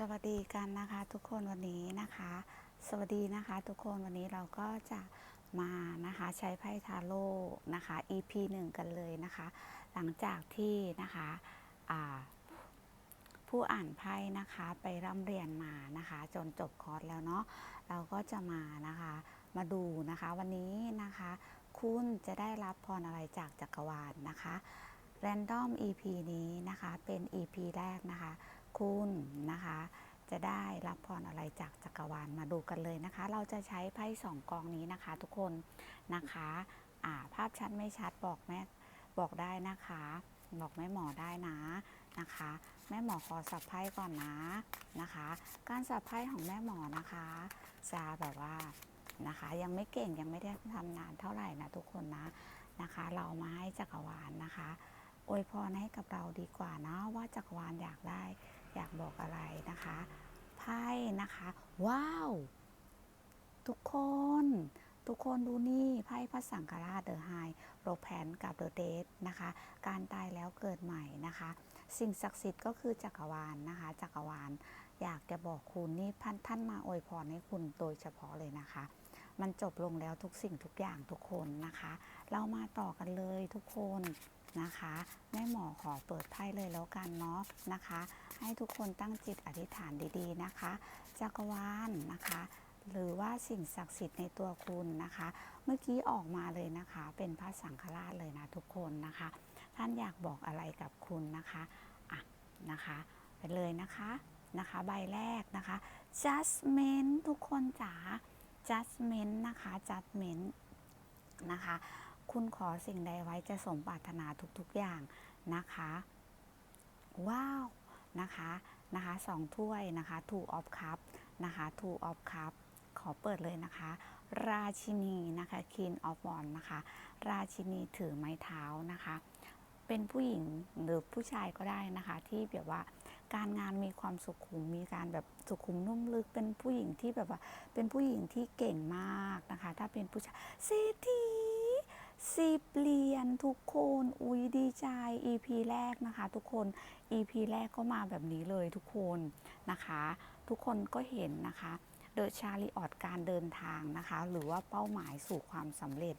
สวัสดีกันนะคะทุกคนวันนี้นะคะ สวัสดีนะคะทุกคนวันนี้เราก็จะมานะคะใช้ไพ่ทาโร่นะคะ EP 1 กันเลยนะคะ หลังจากที่นะคะผู้อ่านไพ่นะคะไปร่ำเรียนมานะคะ จนจบคอร์สแล้วเนาะเราก็จะมานะคะมาดูนะคะวันนี้นะคะ คุณจะได้รับพรอะไรจากจักรวาลนะคะ Random EP นี้นะคะเป็น EP แรกนะคะ คุณนะคะ จะได้รับพรอะไรจากจักรวาลมาดูกันเลยนะคะ เราจะใช้ไพ่สองกองนี้นะคะ ทุกคนนะคะอ่าภาพชัดไม่ชัดบอกแม่บอกได้นะคะ บอกแม่หมอได้นะนะคะ แม่หมอขอสับไพ่ก่อนนะนะคะ การสับไพ่ของแม่หมอนะคะจะแบบว่านะคะ ยังไม่เก่งยังไม่ได้ทำนานเท่าไหร่นะทุกคนนะนะคะ เรามาให้จักรวาลนะคะอวยพรให้กับเราดีกว่านะว่าจักรวาลอยากได้ อยากบอกอะไรนะคะไพ่นะคะ ว้าว ทุกคน ทุกคนดูนี่ไพ่พระสังฆราชเดอะไฮโรแพนกับเดอะเดทนะคะ การตายแล้วเกิดใหม่นะคะ สิ่งศักดิ์สิทธิ์ก็คือจักรวาลนะคะ จักรวาล อยากจะบอกคุณนี่ท่านท่านมาอวยพรให้คุณโดยเฉพาะเลยนะคะมันจบลงแล้วทุกสิ่งทุกอย่างทุกคนนะคะ เรามาต่อกันเลยทุกคน นะคะแม่หมอขอเปิดไพ่เลยแล้วกันเนาะนะคะ ให้ทุกคนตั้งจิตอธิษฐานดีๆนะคะ จักรวาลนะคะ หรือว่าสิ่งศักดิ์สิทธิ์ในตัวคุณนะคะ เมื่อกี้ออกมาเลยนะคะ เป็นพระสังฆราชเลยนะทุกคนนะคะ ท่านอยากบอกอะไรกับคุณนะคะอะนะคะไปเลยนะคะนะคะใบแรกนะคะ judgment ทุกคนจ๋า judgment นะคะ judgment นะคะ คุณขอสิ่งใดไว้จะสมปรารถนาทุกๆอย่างนะคะ ว้าว นะคะนะคะสองถ้วยนะคะ two of cup นะคะ two of cup ขอเปิดเลยนะคะ ราชินีนะคะ king of wands นะคะ ราชินีถือไม้เท้านะคะ เป็นผู้หญิงหรือผู้ชายก็ได้นะคะ ที่แบบว่าการงานมีความสุขุมมีการแบบสุขุมนุ่มลึกเป็นผู้หญิงที่แบบว่าเป็นผู้หญิงที่เก่งมากนะคะ ถ้าเป็นผู้ชายเศรษฐี สิบเหรียญทุกคน อุ้ยดีใจ EP แรกนะคะ ทุกคน EP แรกก็มาแบบนี้เลยทุกคนนะคะ ทุกคนก็เห็นนะคะเดอะชาลีออดการเดินทางนะคะ หรือว่าเป้าหมายสู่ความสำเร็จ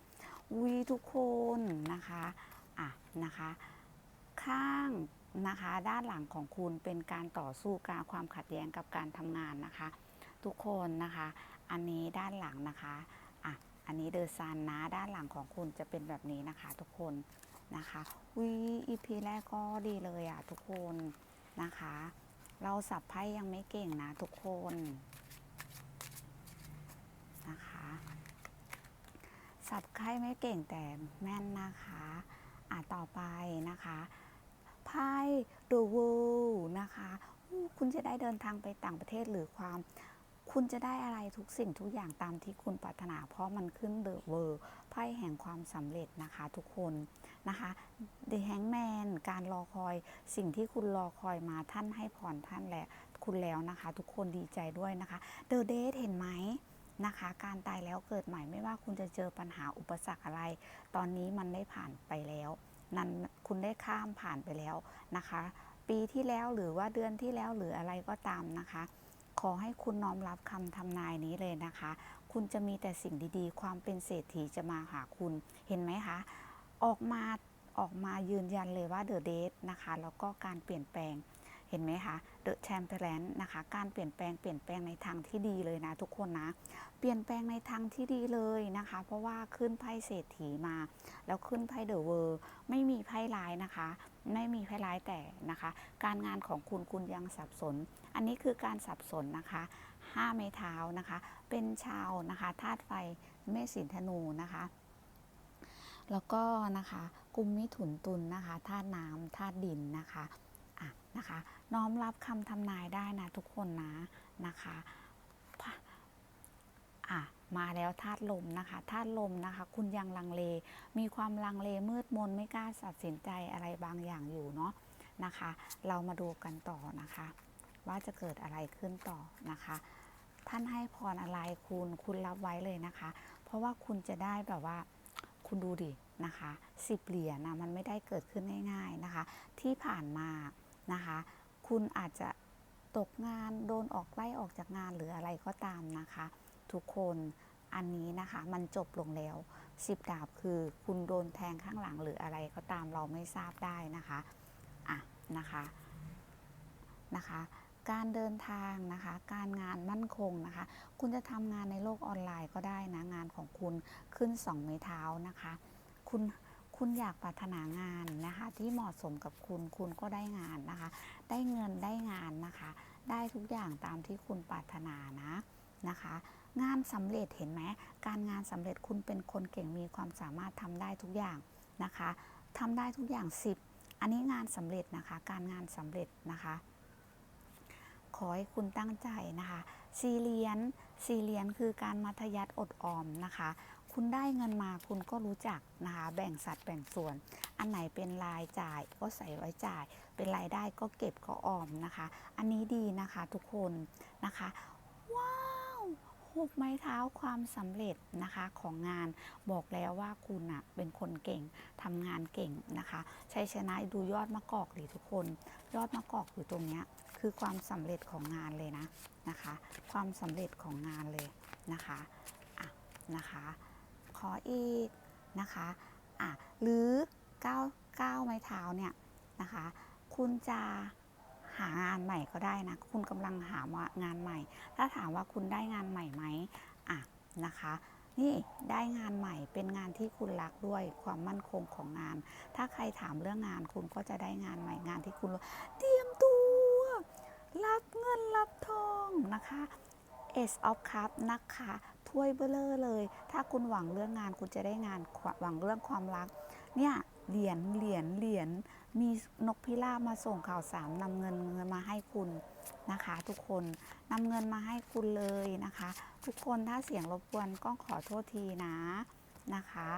อุ้ยทุกคนนะคะอะนะคะ ข้างนะคะด้านหลังของคุณเป็นการต่อสู้การความขัดแย้งกับการทำงานนะคะ ทุกคนนะคะ อันนี้ด้านหลังนะคะ อันนี้เดอซันนะด้านหลังของคุณจะเป็นแบบนี้นะคะ ทุกคนนะคะวีอีพีแรกก็ดีเลยอะทุกคนนะคะ เราสับไพ่ยังไม่เก่งนะทุกคนนะคะ สับไพ่ไม่เก่งแต่แม่นนะคะอะต่อไปนะคะไพ่ The World นะคะคุณจะได้เดินทางไปต่างประเทศหรือความ คุณจะได้อะไรทุกสิ่งทุกอย่างตามที่คุณปรารถนา เพราะมันขึ้น The World ไพ่แห่งความสำเร็จนะคะทุกคนนะคะ The Hangman การรอคอยสิ่งที่คุณรอคอยมาท่านให้พรท่านและคุณแล้วนะคะ ทุกคนดีใจด้วยนะคะ The Date เห็นไหมนะคะ การตายแล้วเกิดใหม่ไม่ว่าคุณจะเจอปัญหาอุปสรรคอะไร ตอนนี้มันได้ผ่านไปแล้วนั้นคุณได้ข้ามผ่านไปแล้วนะคะ ปีที่แล้วหรือว่าเดือนที่แล้วหรืออะไรก็ตามนะคะ ขอให้คุณน้อมรับคำทำนายนี้เลยนะคะ คุณจะมีแต่สิ่งดีๆ ความเป็นเศรษฐีจะมาหาคุณ เห็นไหมคะ ออกมาออกมายืนยันเลยว่าเดอะเดทนะคะ แล้วก็การเปลี่ยนแปลง เห็นไหมคะ เดอะแชมเปญนะคะ การเปลี่ยนแปลงเปลี่ยนแปลงในทางที่ดีเลยนะ ทุกคนนะ เปลี่ยนแปลงในทางที่ดีเลยนะคะ เพราะว่าขึ้นไพ่เศรษฐีมา แล้วขึ้นไพ่เดอะเวอร์ไม่มีไพ่ร้ายนะคะ ไม่มีไพ่ร้ายแต่นะคะ การงานของคุณคุณยังสับสน อันนี้คือการสับสนนะคะห้าไม้เท้านะคะ เป็นชาวนะคะธาตุไฟเมษสินธนูนะคะแล้วก็นะคะกุมมิถุนตุลนะคะธาตุน้ำธาตุดินนะคะอะนะคะ น้อมรับคำทำนายได้นะทุกคนนะนะคะ อะมาแล้วธาตุลมนะคะธาตุลมนะคะ คุณยังลังเล มีความลังเลมืดมนไม่กล้าตัดสินใจอะไรบางอย่างอยู่เนาะนะคะ เรามาดูกันต่อนะคะ ว่าจะเกิดอะไรขึ้นต่อนะคะ ท่านให้พรอะไรคุณคุณรับไว้เลยนะคะ เพราะว่าคุณจะได้แบบว่าคุณดูดินะคะสิบเหรียญนะมันไม่ได้เกิดขึ้นง่ายๆนะคะ ที่ผ่านมานะคะ คุณอาจจะตกงานโดนออกไล่ออกจากงานหรืออะไรก็ตามนะคะ ทุกคนอันนี้นะคะมันจบลงแล้วสิบดาบคือคุณโดนแทงข้างหลังหรืออะไรก็ตามเราไม่ทราบได้นะคะอะนะคะนะคะ การเดินทางนะคะ การงานมั่นคงนะคะ คุณจะทำงานในโลกออนไลน์ก็ได้นะงานของคุณขึ้นสองไม้เท้านะคะ คุณคุณอยากปรารถนางานนะคะ ที่เหมาะสมกับคุณคุณก็ได้งานนะคะ ได้เงินได้งานนะคะ ได้ทุกอย่างตามที่คุณปรารถนานะนะคะ งานสำเร็จเห็นไหมการงานสำเร็จคุณเป็นคนเก่งมีความสามารถทำได้ทุกอย่างนะคะทำได้ทุกอย่าง 10 อันนี้งานสำเร็จนะคะ การงานสำเร็จนะคะขอให้คุณตั้งใจนะคะซีเรียนซีเรียนคือการมัธยัติอดออมนะคะ คุณได้เงินมาคุณก็รู้จักนะคะ แบ่งสัดแบ่งส่วน อันไหนเป็นรายจ่ายก็ใส่ไว้จ่าย เป็นรายได้ก็เก็บก็ออมนะคะ อันนี้ดีนะคะทุกคนนะคะ หกไม้เท้าความสำเร็จนะคะของงานบอกแล้วว่าคุณอะเป็นคนเก่งทำงานเก่งนะคะชัยชนะดูยอดมะกอกดิทุกคน ยอดมะกอกอยู่ตรงเนี้ยคือความสำเร็จของงานเลยนะนะคะ ความสำเร็จของงานเลยนะคะอะนะคะ ขออีกนะคะอะหรือก้าวก้าวไม้เท้าเนี่ยนะคะ คุณจะ หางานใหม่ก็ได้นะ คุณกำลังหางานใหม่ ถ้าถามว่าคุณได้งานใหม่ไหมอะนะคะ นี่ได้งานใหม่เป็นงานที่คุณรักด้วยความมั่นคงของงาน ถ้าใครถามเรื่องงานคุณก็จะได้งานใหม่งานที่คุณเตรียมตัว รับเงินรับทองนะคะ Ace of Cup นะคะถ้วยเบลอเลย ถ้าคุณหวังเรื่องงานคุณจะได้งานหวังเรื่องความรัก เนี่ยเหรียญเหรียญเหรียญ มีนกพิราบมาส่งข่าวสารนำเงินเงินมาให้คุณนะคะ ทุกคนนำเงินมาให้คุณเลยนะคะ ทุกคนถ้าเสียงรบกวนก็ขอโทษทีนะนะคะ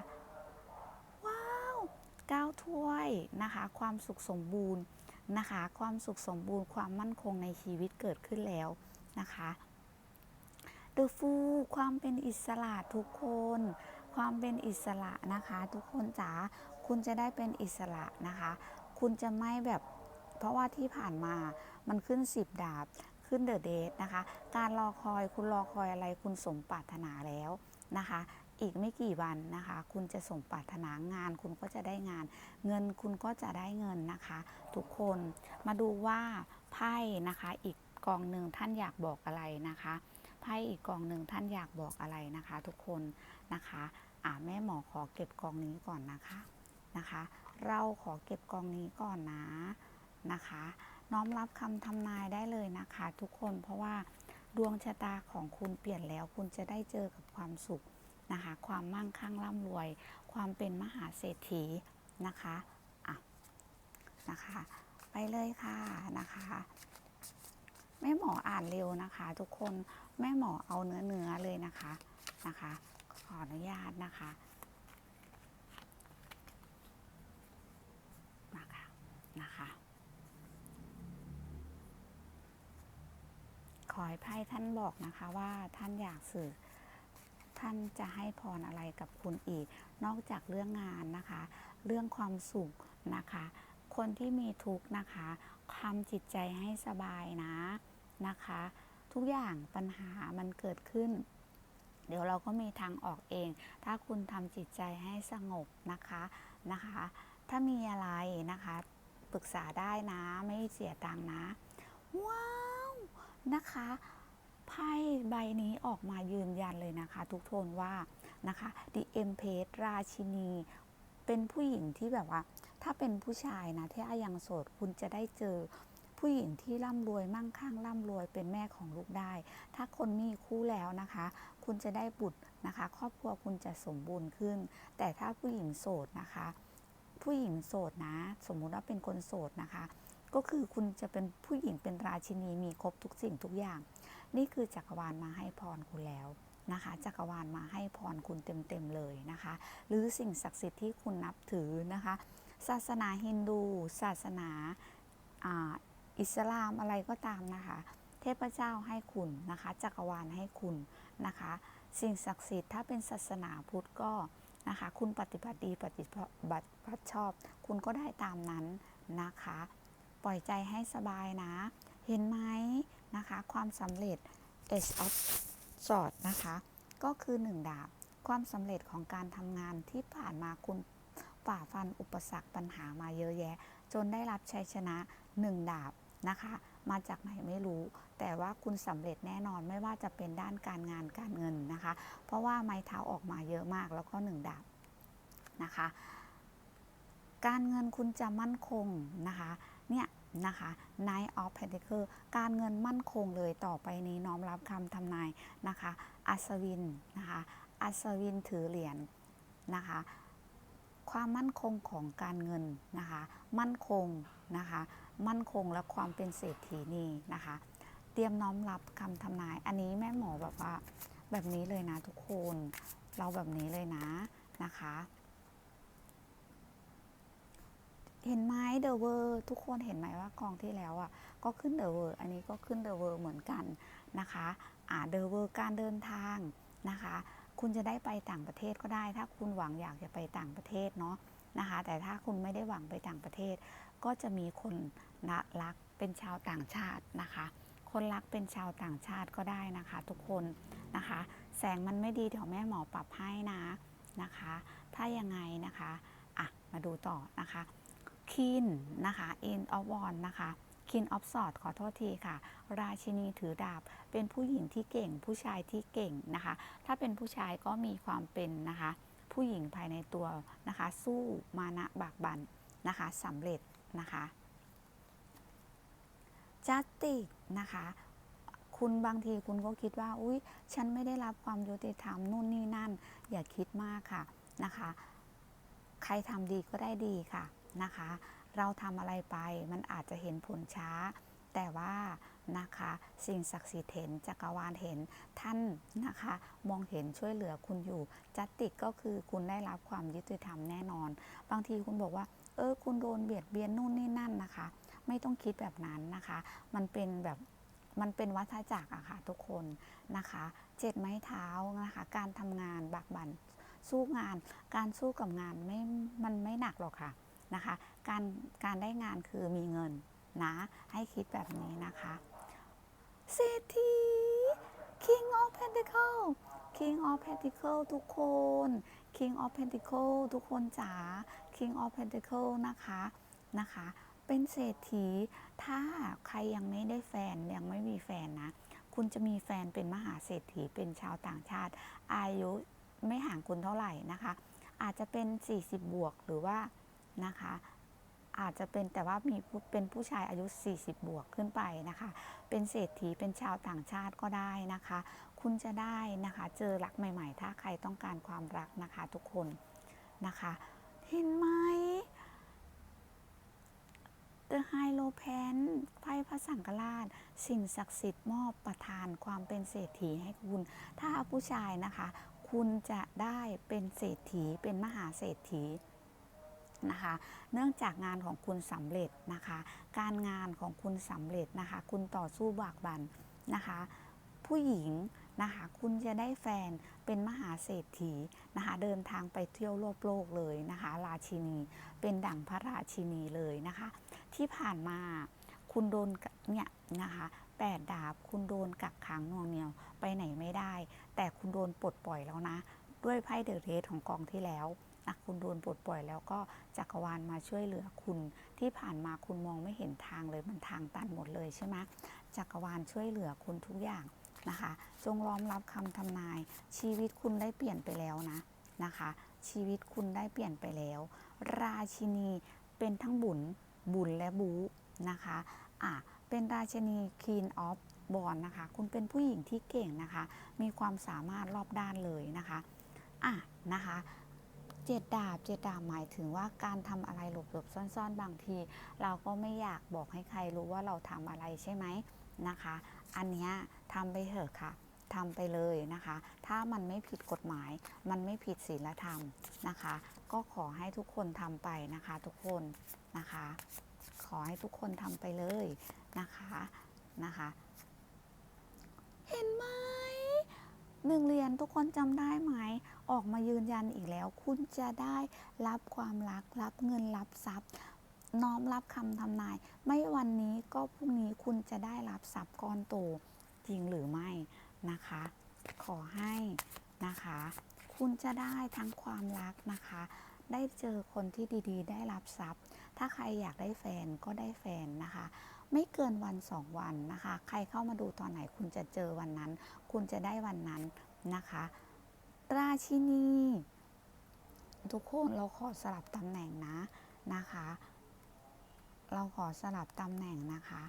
ว้าวเก้าถ้วยนะคะ ความสุขสมบูรณ์นะคะ ความสุขสมบูรณ์ความมั่นคงในชีวิตเกิดขึ้นแล้วนะคะ The Fool ความเป็นอิสระทุกคน ความเป็นอิสระนะคะ ทุกคนจ๋าคุณจะได้เป็นอิสระนะคะ คุณจะไม่แบบเพราะว่าที่ผ่านมามันขึ้น 10 ดาบขึ้นเดอะเดทนะคะ การรอคอยคุณรอคอยอะไรคุณสมปรารถนาแล้วนะคะ อีกไม่กี่วันนะคะ คุณจะสมปรารถนางาน คุณก็จะได้งาน เงินคุณก็จะได้เงินนะคะ ทุกคนมาดูว่าไพ่นะคะ อีกกองหนึ่งท่านอยากบอกอะไรนะคะไพ่อีกกองหนึ่งท่านอยากบอกอะไรนะคะ ทุกคนนะคะอ่าแม่หมอขอเก็บกองนี้ก่อนนะคะนะคะ เราขอเก็บกองนี้ก่อนนะนะคะ น้อมรับคำทำนายได้เลยนะคะ ทุกคนเพราะว่าดวงชะตาของคุณเปลี่ยนแล้ว คุณจะได้เจอกับความสุขนะคะ ความมั่งคั่งร่ำรวย ความเป็นมหาเศรษฐีนะคะอะนะคะ ไปเลยค่ะนะคะแม่หมออ่านเร็วนะคะ ทุกคนแม่หมอเอาเนื้อเนื้อเลยนะคะนะคะ ขออนุญาตนะคะ นะคะ ขอให้ไพ่ท่านบอกนะคะว่าท่านอยากสื่อ ท่านจะให้พรอะไรกับคุณอีก นอกจากเรื่องงานนะคะ เรื่องความสุขนะคะ คนที่มีทุกข์นะคะทำจิตใจให้สบายนะนะคะ ทุกอย่างปัญหามันเกิดขึ้นเดี๋ยวเราก็มีทางออกเอง ถ้าคุณทำจิตใจให้สงบนะคะนะคะ ถ้ามีอะไรนะคะ ปรึกษาได้นะไม่เสียตังนะ ว้าวนะคะไพ่ใบนี้ออกมายืนยันเลยนะคะ ทุกทนว่านะคะ The e m p r e s ราชินี เป็นผู้หญิงที่แบบว่า ถ้าเป็นผู้ชายนะที่อายังโสดคุณจะได้เจอผู้หญิงที่ร่ำรวยมั่งคั่งร่ำรวยเป็นแม่ของลูกได้ ถ้าคนมีคู่แล้วนะคะ คุณจะได้บุตรนะคะ ครอบครัวคุณจะสมบูรณ์ขึ้น แต่ถ้าผู้หญิงโสดนะคะ ผู้หญิงโสดนะ สมมุติว่าเป็นคนโสดนะคะ ก็คือคุณจะเป็นผู้หญิงเป็นราชินีมีครบทุกสิ่งทุกอย่าง นี่คือจักรวาลมาให้พรคุณแล้วนะคะจักรวาลมาให้พรคุณเต็มๆเลยนะคะ หรือสิ่งศักดิ์สิทธิ์ที่คุณนับถือนะคะ ศาสนาฮินดู ศาสนาอ่าอิสลามอะไรก็ตามนะคะ เทพเจ้าให้คุณนะคะ จักรวาลให้คุณนะคะ สิ่งศักดิ์สิทธิ์ถ้าเป็นศาสนาพุทธก็ นะคะ คุณปฏิบัติดีปฏิบัติชอบ คุณก็ได้ตามนั้นนะคะ ปล่อยใจให้สบายนะ เห็นไหมนะคะ ความสำเร็จ Ace of Sword นะคะ ก็คือ1ดาบ ความสำเร็จของการทำงานที่ผ่านมาคุณฝ่าฟันอุปสรรคปัญหามาเยอะแยะ จนได้รับชัยชนะ1ดาบนะคะ มาจากไหนไม่รู้ แต่ว่าคุณสำเร็จแน่นอนไม่ว่าจะเป็นด้านการงานการเงินนะคะ เพราะว่าไม้เท้าออกมาเยอะมากแล้วก็1ดาบนะคะ การเงินคุณจะมั่นคงนะคะเนี่ยนะคะ night of Pentacles การเงินมั่นคงเลยต่อไปนี้น้อมรับคำทำนายนะคะ อัศวินนะคะ อัศวินถือเหรียญนะคะ ความมั่นคงของการเงินนะคะ มั่นคงนะคะ มั่นคงและความเป็นเศรษฐีนีนะคะ เตรียมน้อมรับคำทำนาย อันนี้แม่หมอแบบว่าแบบนี้เลยนะทุกคน เราแบบนี้เลยนะนะคะ เห็นไหมเดอะเวอร์ทุกคนเห็นไหมว่ากองที่แล้วอะก็ขึ้นเดอะเวอร์อันนี้ก็ขึ้นเดอะเวอร์เหมือนกันนะคะอ่าเดอะเวอร์การเดินทางนะคะ คุณจะได้ไปต่างประเทศก็ได้ ถ้าคุณหวังอยากจะไปต่างประเทศเนาะนะคะ แต่ถ้าคุณไม่ได้หวังไปต่างประเทศ ก็จะมีคนรักเป็นชาวต่างชาตินะคะ คนรักเป็นชาวต่างชาติก็ได้นะคะ ทุกคนนะคะ แสงมันไม่ดีเดี๋ยวแม่หมอปรับให้นะนะคะ ถ้ายังไงนะคะอะมาดูต่อนะคะคินนะคะ in of w a n นะคะ King of Swords ขอโทษทีค่ะ ราชินีถือดาบ เป็นผู้หญิงที่เก่ง ผู้ชายที่เก่งนะคะ ถ้าเป็นผู้ชายก็มีความเป็นนะคะ ผู้หญิงภายในตัวนะคะ สู้มานะบากบันนะคะสำเร็จ นะคะจัสติกนะคะ คุณบางทีคุณก็คิดว่า อุ้ยฉันไม่ได้รับความยุติธรรมนู่นนี่นั่น อย่าคิดมากค่ะนะคะ ใครทำดีก็ได้ดีค่ะนะคะ เราทำอะไรไปมันอาจจะเห็นผลช้า แต่ว่านะคะสิ่งศักดิ์สิทธิ์เห็นจักรวาลเห็นท่านนะคะ มองเห็นช่วยเหลือคุณอยู่จัตติก็คือคุณได้รับความยุติธรรมแน่นอน บางทีคุณบอกว่า เออคุณโดนเบียดเบียนนู่นนี่นั่นนะคะ ไม่ต้องคิดแบบนั้นนะคะ มันเป็นแบบมันเป็นวัฏจักรอะค่ะทุกคนนะคะเจ็ดไม้เท้านะคะการทำงานบักบันสู้งาน การสู้กับงานไม่มันไม่หนักหรอกค่ะนะคะ การการได้งานคือมีเงินนะให้คิดแบบนี้นะคะเศรษฐี King of Pentacle King of Pentacle ทุกคน King of Pentacle ทุกคนจ๋า King of Pentacle นะคะนะคะ เป็นเศรษฐีถ้าใครยังไม่ได้แฟนยังไม่มีแฟนนะ คุณจะมีแฟนเป็นมหาเศรษฐีเป็นชาวต่างชาติ อายุไม่ห่างคุณเท่าไหร่นะคะ อาจจะเป็น 40 บวกหรือว่านะคะอาจจะเป็นแต่ว่ามีเป็นผู้ชายอายุ 40 บวกขึ้นไปนะคะ เป็นเศรษฐีเป็นชาวต่างชาติก็ได้นะคะ คุณจะได้นะคะ เจอรักใหม่ ๆ ถ้าใครต้องการความรักนะคะทุกคนนะคะ เห็นไหม The h i g h l o p a n ไพ่พระสังฆราช สิ่งศักดิ์สิทธิ์มอบประทานความเป็นเศรษฐีให้คุณ ถ้าผู้ชายนะคะ คุณจะได้เป็นเศรษฐีเป็นมหาเศรษฐีนะคะ เนื่องจากงานของคุณสำเร็จนะคะ การงานของคุณสำเร็จนะคะ คุณต่อสู้บากบันนะคะ ผู้หญิง นะคะ คุณจะได้แฟนเป็นมหาเศรษฐีนะคะ เดินทางไปเที่ยวโลกโลกเลยนะคะ ราชินี เป็นดั่งพระราชินีเลยนะคะ ที่ผ่านมาคุณโดนเนี่ยนะคะแปดดาบคุณโดนกักขังน่วงเหนียวไปไหนไม่ได้ แต่คุณโดนปลดปล่อยแล้วนะ ด้วยไพ่เดอะเรสของกองที่แล้วนะคุณโดนปลดปล่อยแล้วก็จักรวาลมาช่วยเหลือคุณ ที่ผ่านมาคุณมองไม่เห็นทางเลยมันทางตันหมดเลยใช่ไหมจักรวาลช่วยเหลือคุณทุกอย่าง นะคะ จงล้อมรับคำทำนาย ชีวิตคุณได้เปลี่ยนไปแล้วนะนะคะ ชีวิตคุณได้เปลี่ยนไปแล้ว ราชินีเป็นทั้งบุญบุญและบูนะคะอะเป็นราชินี Queen of b o n นะคะ คุณเป็นผู้หญิงที่เก่งนะคะ มีความสามารถรอบด้านเลยนะคะอะนะคะเจ็ดดาบเจ็ดดาบหมายถึงว่าการทำอะไรหลบๆซ่อนๆ บางที เราก็ไม่อยากบอกให้ใครรู้ว่าเราทำอะไรใช่ไหมนะคะ อันเนี้ยทำไปเถอะค่ะทำไปเลยนะคะ ถ้ามันไม่ผิดกฎหมาย มันไม่ผิดศีลธรรมนะคะ ก็ขอให้ทุกคนทำไปนะคะทุกคนนะคะ ขอให้ทุกคนทำไปเลยนะคะนะคะ เห็นไหมหนึ่งเหรียญทุกคนจำได้ไหม ออกมายืนยันอีกแล้ว คุณจะได้รับความรักรับเงินรับทรัพย์ น้อมรับคำทำนาย ไม่วันนี้ก็พรุ่งนี้คุณจะได้รับทรัพย์ก้อนโตจริงหรือไม่นะคะ ขอให้นะคะ คุณจะได้ทั้งความรักนะคะ ได้เจอคนที่ดีๆ ได้รับทรัพย์ ถ้าใครอยากได้แฟนก็ได้แฟนนะคะ ไม่เกินวันสองวันนะคะ ใครเข้ามาดูตอนไหนคุณจะเจอวันนั้น คุณจะได้วันนั้นนะคะราชินีทุกคนเราขอสลับตำแหน่งนะนะคะ เราขอสลับตำแหน่งนะคะ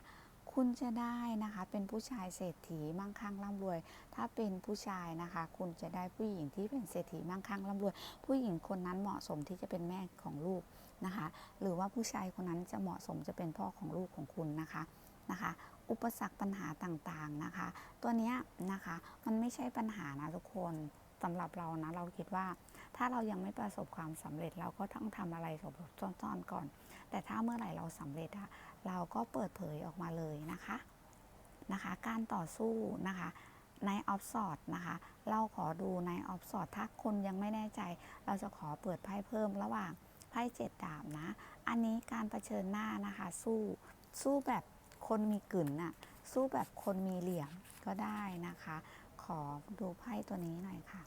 คุณจะได้นะคะเป็นผู้ชายเศรษฐีมั่งคั่งร่ำรวย ถ้าเป็นผู้ชายนะคะ คุณจะได้ผู้หญิงที่เป็นเศรษฐีมั่งคั่งร่ำรวย ผู้หญิงคนนั้นเหมาะสมที่จะเป็นแม่ของลูกนะคะ หรือว่าผู้ชายคนนั้นจะเหมาะสมจะเป็นพ่อของลูกของคุณนะคะนะคะ อุปสรรคปัญหาต่างๆนะคะ ตัวนี้นะคะมันไม่ใช่ปัญหานะทุกคนสำหรับเรานะเราคิดว่า ถ้าเรายังไม่ประสบความสำเร็จเราก็ต้องทำอะไรสบซ่อนๆก่อน แต่ถ้าเมื่อไหร่เราสำเร็จอะเราก็เปิดเผยออกมาเลยนะคะนะคะ การต่อสู้นะคะในออฟสอดนะคะ เราขอดูในออฟสอดถ้าคนยังไม่แน่ใจ เราจะขอเปิดไพ่เพิ่มระหว่างไพ่เจ็ดดาบนะ อันนี้การเผชิญหน้านะคะ สู้สู้แบบคนมีกึ่นน่ะสู้แบบคนมีเหลี่ยมก็ได้นะคะ ขอดูไพ่ตัวนี้หน่อยค่ะ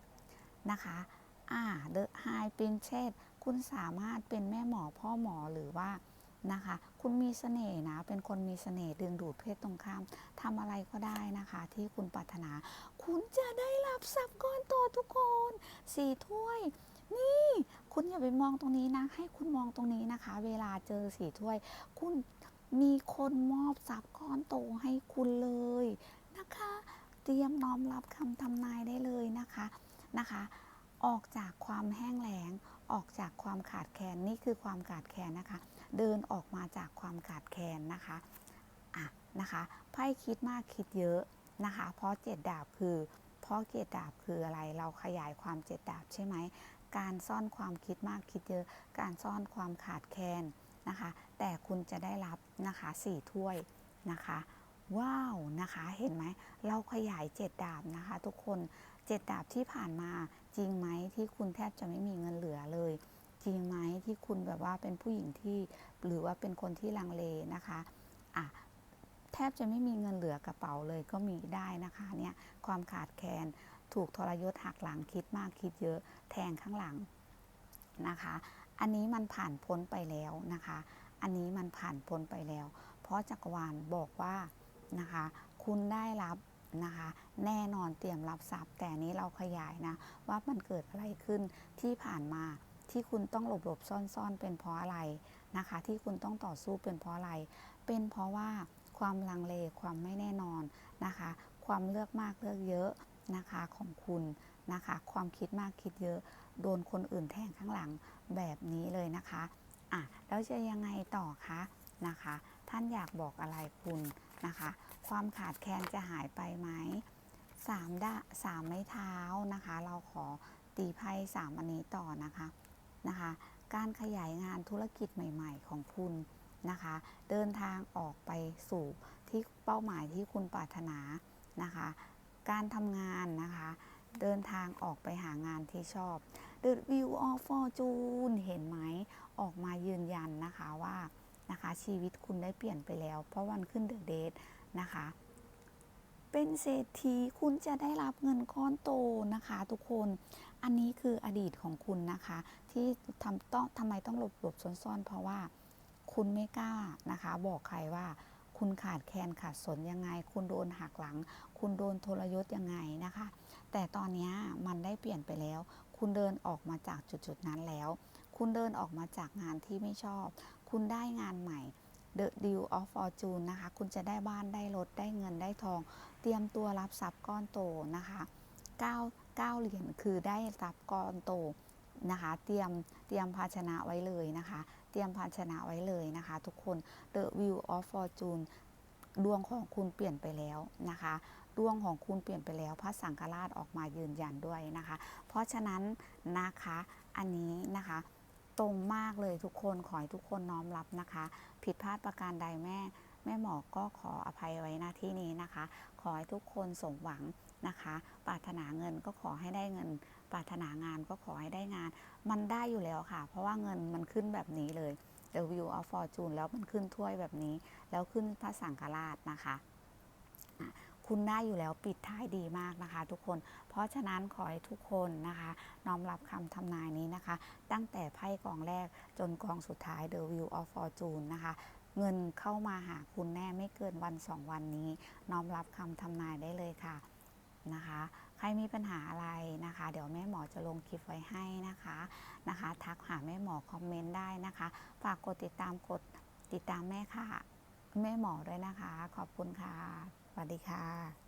นะคะอ่า The High Princess คุณสามารถเป็นแม่หมอพ่อหมอหรือว่านะคะ คุณมีเสน่ห์นะ เป็นคนมีเสน่ห์ดึงดูดเพศตรงข้ามทำอะไรก็ได้นะคะ ที่คุณปรารถนา คุณจะได้รับทรัพย์ก้อนโตทุกคนสี่ถ้วย นี่ คุณอย่าไปมองตรงนี้นะ ให้คุณมองตรงนี้นะคะ เวลาเจอสี่ถ้วย คุณมีคนมอบทรัพย์ก้อนโตให้คุณเลยนะคะ เตรียมน้อมรับคำทำนายได้เลยนะคะนะคะ ออกจากความแห้งแล้ง ออกจากความขาดแคลนนี่คือความขาดแคลนนะคะ เดินออกมาจากความขาดแคลนนะคะอะนะคะไพ่คิดมากคิดเยอะนะคะ เพราะเจ็ดดาบคือ เพราะเจ็ดดาบคืออะไรเราขยายความเจ็ดดาบใช่ไหมการซ่อนความคิดมากคิดเยอะ การซ่อนความขาดแคลนนะคะ แต่คุณจะได้รับนะคะสี่ถ้วยนะคะ ว้าวนะคะเห็นไหมเราขยายเจ็ดดาบนะคะ ทุกคนเจ็ดดาบที่ผ่านมา จริงไหมที่คุณแทบจะไม่มีเงินเหลือเลย จริงไหมที่คุณแบบว่าเป็นผู้หญิงที่หรือว่าเป็นคนที่ลังเลนะคะอะแทบจะไม่มีเงินเหลือกระเป๋าเลยก็มีได้นะคะเนี่ยความขาดแคลนถูกทรยศหักหลังคิดมากคิดเยอะแทงข้างหลังนะคะ อันนี้มันผ่านพ้นไปแล้วนะคะ อันนี้มันผ่านพ้นไปแล้ว เพราะจักรวาลบอกว่านะคะ คุณได้รับ นะคะ แน่นอนเตรียมรับทรัพย์ แต่นี้เราขยายนะว่ามันเกิดอะไรขึ้นที่ผ่านมาที่คุณต้องหลบหลบซ่อนซ่อนเป็นเพราะอะไรนะคะ ที่คุณต้องต่อสู้เป็นเพราะอะไร เป็นเพราะว่าความลังเลความไม่แน่นอนนะคะ ความเลือกมากเลือกเยอะนะคะของคุณนะคะ ความคิดมากคิดเยอะ โดนคนอื่นแทงข้างหลังแบบนี้เลยนะคะอะแล้วจะยังไงต่อคะนะคะ ท่านอยากบอกอะไรคุณนะคะ ความขาดแคลนจะหายไปไหมสามดาสามไม้เท้านะคะ เราขอตีไพ่สามอันนี้ต่อนะคะนะคะ การขยายงานธุรกิจใหม่ ๆ ของคุณนะคะ เดินทางออกไปสู่ที่เป้าหมายที่คุณปรารถนานะคะ การทำงานนะคะ เดินทางออกไปหางานที่ชอบ The View of Fortune เห็นไหมออกมายืนยันนะคะว่านะคะชีวิตคุณได้เปลี่ยนไปแล้ว เพราะวันขึ้นเดอะเดท นะคะ เป็นเศรษฐีคุณจะได้รับเงินก้อนโตนะคะ ทุกคนอันนี้คืออดีตของคุณนะคะ ที่ทำต้องทำไมต้องหลบหลบซ่อนๆ เพราะว่าคุณไม่กล้านะคะ บอกใครว่าคุณขาดแคลนขาดสนยังไง คุณโดนหักหลัง คุณโดนทรยศยังไงนะคะ แต่ตอนนี้มันได้เปลี่ยนไปแล้ว คุณเดินออกมาจากจุดๆนั้นแล้ว คุณเดินออกมาจากงานที่ไม่ชอบ คุณได้งานใหม่ The Deal of Fortune นะคะ คุณจะได้บ้านได้รถได้เงินได้ทอง เตรียมตัวรับทรัพย์ก้อนโตนะคะ9 9เหรียญคือได้ทรัพย์ก้อนโตนะคะ เตรียมเตรียมภาชนะไว้เลยนะคะ เตรียมภาชนะไว้เลยนะคะ ทุกคน The Wheel of Fortune ดวงของคุณเปลี่ยนไปแล้วนะคะดวงของคุณเปลี่ยนไปแล้วพระสังฆราชออกมายืนยันด้วยนะคะ เพราะฉะนั้นนะคะอันนี้นะคะ ตรงมากเลยทุกคนขอให้ทุกคนน้อมรับนะคะ ผิดพลาดประการใดแม่ แม่หมอก็ขออภัยไว้หน้าที่นี้นะคะ ขอให้ทุกคนสมหวังนะคะ ปรารถนาเงินก็ขอให้ได้เงิน ปรารถนางานก็ขอให้ได้งาน มันได้อยู่แล้วค่ะ เพราะว่าเงินมันขึ้นแบบนี้เลย The View of Fortune แล้วมันขึ้นถ้วยแบบนี้ แล้วขึ้นพระสังฆราชนะคะ คุณได้อยู่แล้วปิดท้ายดีมากนะคะ ทุกคน เพราะฉะนั้นขอให้ทุกคนนะคะ น้อมรับคำทำนายนี้นะคะ ตั้งแต่ไพ่กองแรกจนกองสุดท้าย The View of Fortune นะคะเงินเข้ามาหาคุณแน่ไม่เกินวันสองวันนี้ น้อมรับคำทำนายได้เลยค่ะนะคะ ใครมีปัญหาอะไรนะคะ เดี๋ยวแม่หมอจะลงคลิปไว้ให้นะคะนะคะ ทักหาแม่หมอคอมเมนต์ได้นะคะ ฝากกดติดตามกดติดตามแม่ค่ะ แม่หมอด้วยนะคะ ขอบคุณค่ะ วัสดีค่ะ